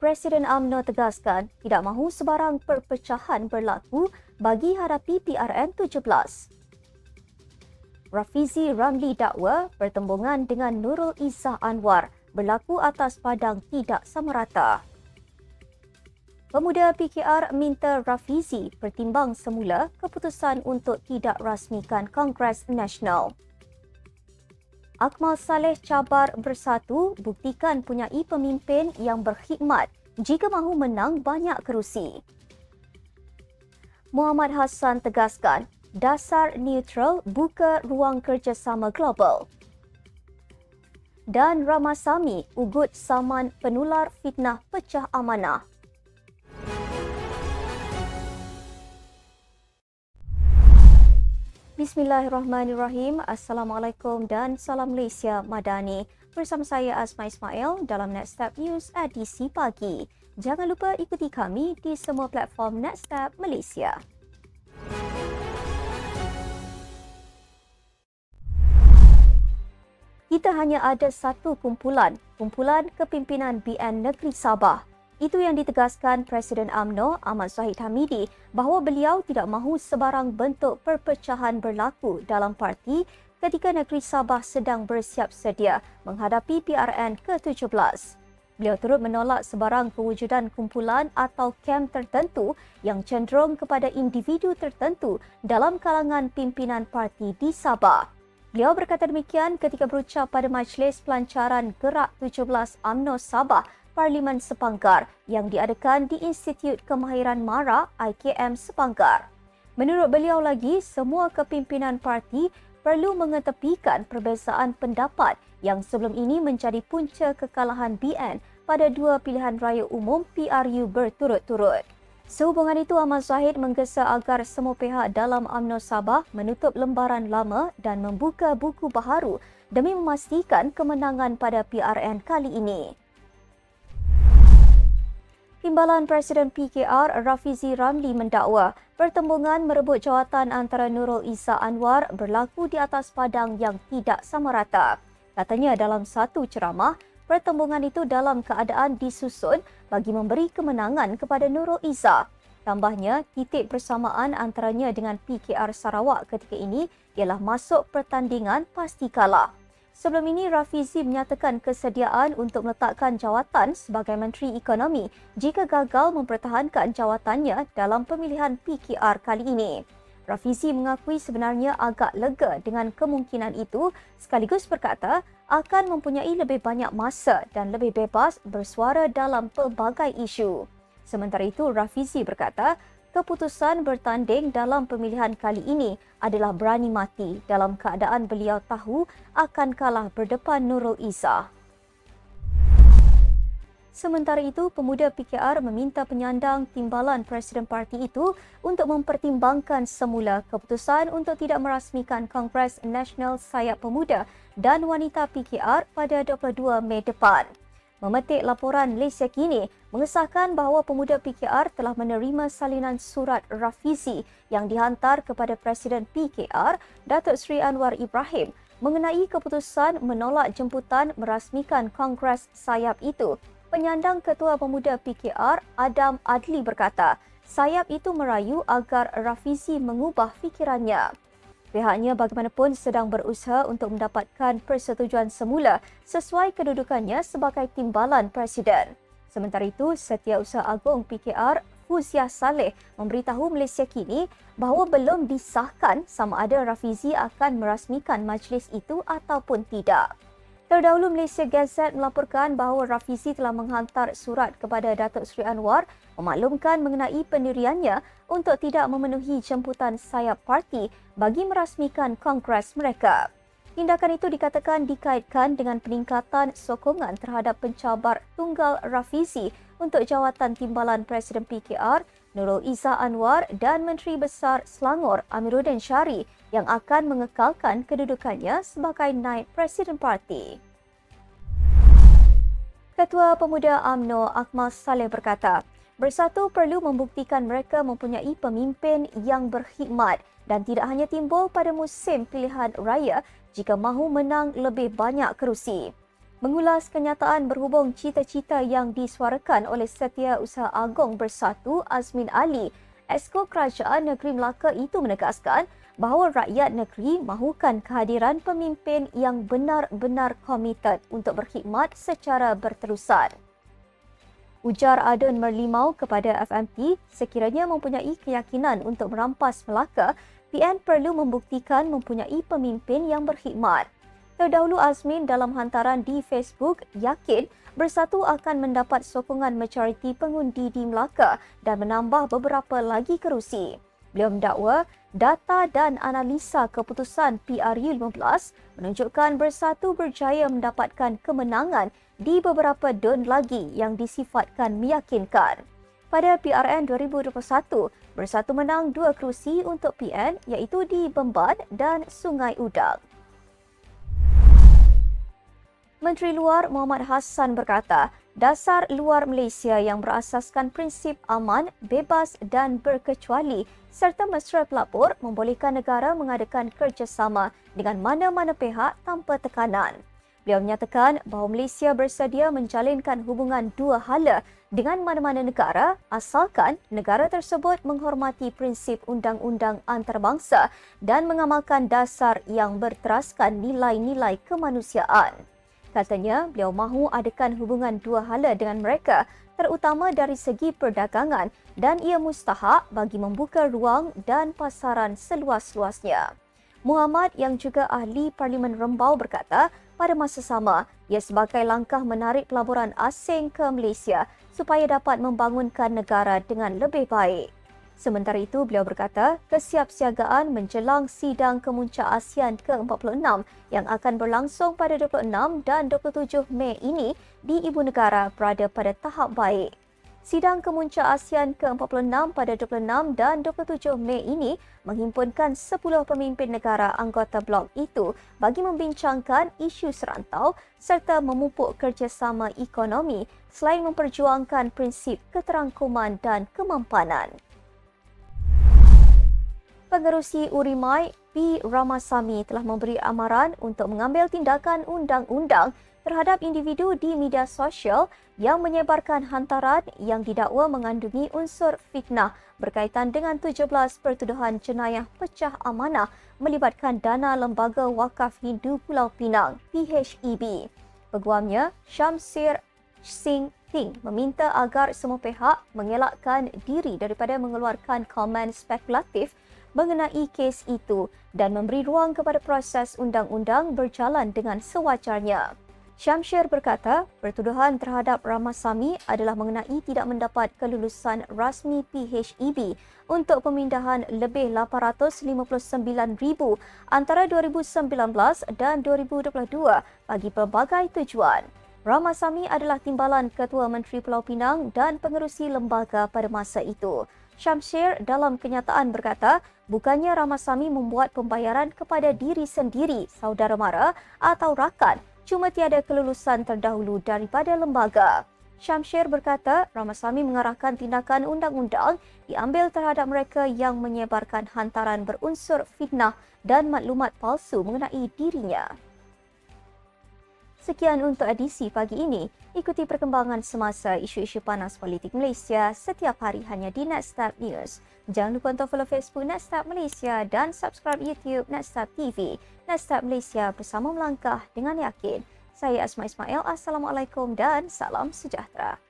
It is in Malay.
Presiden AMNO tegaskan tidak mahu sebarang perpecahan berlaku bagi hadapi PRN 17. Rafizi Ramli dakwa pertembungan dengan Nurul Izzah Anwar berlaku atas padang tidak samarata. Pemuda PKR minta Rafizi pertimbang semula keputusan untuk tidak rasmikan Kongres Nasional. Akmal Saleh cabar bersatu buktikan punyai pemimpin yang berkhidmat jika mahu menang banyak kerusi. Muhammad Hassan tegaskan dasar neutral buka ruang kerjasama global. Dan Ramasami ugut saman penular fitnah pecah amanah. Bismillahirrahmanirrahim. Assalamualaikum dan salam Malaysia Madani. Bersama saya Asma Ismail dalam Netstep News edisi pagi. Jangan lupa ikuti kami di semua platform Netstep Malaysia. Kita hanya ada satu kumpulan, kumpulan kepimpinan BN Negeri Sabah itu yang ditegaskan Presiden AMNO Ahmad Zahid Hamidi bahawa beliau tidak mahu sebarang bentuk perpecahan berlaku dalam parti ketika negeri Sabah sedang bersiap sedia menghadapi PRN ke-17. Beliau turut menolak sebarang kewujudan kumpulan atau kem tertentu yang cenderung kepada individu tertentu dalam kalangan pimpinan parti di Sabah. Beliau berkata demikian ketika berucap pada majlis pelancaran Gerak 17 AMNO Sabah Parlimen Sepanggar yang diadakan di Institut Kemahiran Mara IKM Sepanggar. Menurut beliau lagi, semua kepimpinan parti perlu mengetepikan perbezaan pendapat yang sebelum ini menjadi punca kekalahan BN pada dua pilihan raya umum PRU berturut-turut. Sehubungan itu, Ahmad Zahid menggesa agar semua pihak dalam UMNO Sabah menutup lembaran lama dan membuka buku baharu demi memastikan kemenangan pada PRN kali ini. Timbalan Presiden PKR Rafizi Ramli mendakwa pertembungan merebut jawatan antara Nurul Isa Anwar berlaku di atas padang yang tidak sama rata. Katanya dalam satu ceramah, pertembungan itu dalam keadaan disusun bagi memberi kemenangan kepada Nurul Isa. Tambahnya, titik persamaan antaranya dengan PKR Sarawak ketika ini ialah masuk pertandingan pasti kalah. Sebelum ini, Rafizi menyatakan kesediaan untuk meletakkan jawatan sebagai Menteri Ekonomi jika gagal mempertahankan jawatannya dalam pemilihan PKR kali ini. Rafizi mengakui sebenarnya agak lega dengan kemungkinan itu sekaligus berkata akan mempunyai lebih banyak masa dan lebih bebas bersuara dalam pelbagai isu. Sementara itu, Rafizi berkata keputusan bertanding dalam pemilihan kali ini adalah berani mati dalam keadaan beliau tahu akan kalah berdepan Nurul Isa. Sementara itu, pemuda PKR meminta penyandang timbalan Presiden Parti itu untuk mempertimbangkan semula keputusan untuk tidak merasmikan Kongres Nasional Sayap Pemuda dan Wanita PKR pada 22 Mei depan memetik laporan Malaysia kini mengesahkan bahawa pemuda PKR telah menerima salinan surat Rafizi yang dihantar kepada Presiden PKR Datuk Seri Anwar Ibrahim mengenai keputusan menolak jemputan merasmikan Kongres Sayap itu. Penyandang Ketua Pemuda PKR Adam Adli berkata, Sayap itu merayu agar Rafizi mengubah fikirannya. Pihaknya bagaimanapun sedang berusaha untuk mendapatkan persetujuan semula sesuai kedudukannya sebagai timbalan Presiden. Sementara itu, Setiausaha Agung PKR Fuziah Saleh memberitahu Malaysia kini bahawa belum disahkan sama ada Rafizi akan merasmikan majlis itu ataupun tidak. Terdahulu Malaysia Gazette melaporkan bahawa Rafizi telah menghantar surat kepada Datuk Seri Anwar memaklumkan mengenai pendiriannya untuk tidak memenuhi jemputan sayap parti bagi merasmikan kongres mereka. Tindakan itu dikatakan dikaitkan dengan peningkatan sokongan terhadap pencabar tunggal Rafizi untuk jawatan timbalan Presiden PKR Nurul Izzah Anwar dan Menteri Besar Selangor Amiruddin Syari yang akan mengekalkan kedudukannya sebagai naib Presiden Parti. Ketua Pemuda AMNO Akmal Saleh berkata, Bersatu perlu membuktikan mereka mempunyai pemimpin yang berkhidmat dan tidak hanya timbul pada musim pilihan raya jika mahu menang lebih banyak kerusi. Mengulas kenyataan berhubung cita-cita yang disuarakan oleh Setia Usaha Agong Bersatu Azmin Ali. Esko Kerajaan Negeri Melaka itu menegaskan bahawa rakyat negeri mahukan kehadiran pemimpin yang benar-benar komited untuk berkhidmat secara berterusan. Ujar Adun Merlimau kepada FMT, sekiranya mempunyai keyakinan untuk merampas Melaka, PN perlu membuktikan mempunyai pemimpin yang berkhidmat. Terdahulu Azmin dalam hantaran di Facebook yakin Bersatu akan mendapat sokongan majoriti pengundi di Melaka dan menambah beberapa lagi kerusi. Beliau mendakwa data dan analisa keputusan PRU15 menunjukkan Bersatu berjaya mendapatkan kemenangan di beberapa don lagi yang disifatkan meyakinkan. Pada PRN 2021, Bersatu menang dua kerusi untuk PN iaitu di Bemban dan Sungai Udang. Menteri Luar Muhammad Hassan berkata, dasar luar Malaysia yang berasaskan prinsip aman, bebas dan berkecuali serta mesra pelapor membolehkan negara mengadakan kerjasama dengan mana-mana pihak tanpa tekanan. Beliau menyatakan bahawa Malaysia bersedia menjalinkan hubungan dua hala dengan mana-mana negara asalkan negara tersebut menghormati prinsip undang-undang antarabangsa dan mengamalkan dasar yang berteraskan nilai-nilai kemanusiaan. Katanya, beliau mahu adakan hubungan dua hala dengan mereka terutama dari segi perdagangan dan ia mustahak bagi membuka ruang dan pasaran seluas-luasnya. Muhammad yang juga ahli Parlimen Rembau berkata, pada masa sama, ia sebagai langkah menarik pelaburan asing ke Malaysia supaya dapat membangunkan negara dengan lebih baik. Sementara itu, beliau berkata kesiapsiagaan menjelang sidang kemuncak ASEAN ke-46 yang akan berlangsung pada 26 dan 27 Mei ini di ibu negara berada pada tahap baik. Sidang kemuncak ASEAN ke-46 pada 26 dan 27 Mei ini menghimpunkan 10 pemimpin negara anggota blok itu bagi membincangkan isu serantau serta memupuk kerjasama ekonomi selain memperjuangkan prinsip keterangkuman dan kemampanan. Pengerusi Urimai P. Ramasamy telah memberi amaran untuk mengambil tindakan undang-undang terhadap individu di media sosial yang menyebarkan hantaran yang didakwa mengandungi unsur fitnah berkaitan dengan 17 pertuduhan jenayah pecah amanah melibatkan dana Lembaga Wakaf Hindu Pulau Pinang PHEB. Peguamnya Shamsir Singh Ting meminta agar semua pihak mengelakkan diri daripada mengeluarkan komen spekulatif mengenai kes itu dan memberi ruang kepada proses undang-undang berjalan dengan sewajarnya. Syamshir berkata, pertuduhan terhadap Ramasamy adalah mengenai tidak mendapat kelulusan rasmi PHEB untuk pemindahan lebih 859,000 antara 2019 dan 2022 bagi pelbagai tujuan. Ramasamy adalah timbalan Ketua Menteri Pulau Pinang dan pengerusi lembaga pada masa itu. Syamshir dalam kenyataan berkata, bukannya Ramasamy membuat pembayaran kepada diri sendiri, saudara mara atau rakan, cuma tiada kelulusan terdahulu daripada lembaga. Syamshir berkata, Ramasamy mengarahkan tindakan undang-undang diambil terhadap mereka yang menyebarkan hantaran berunsur fitnah dan maklumat palsu mengenai dirinya. Sekian untuk edisi pagi ini. Ikuti perkembangan semasa isu-isu panas politik Malaysia setiap hari hanya di Netstab News. Jangan lupa untuk follow Facebook Netstab Malaysia dan subscribe YouTube Netstab TV. Netstab Malaysia bersama melangkah dengan yakin. Saya Asma Ismail. Assalamualaikum dan salam sejahtera.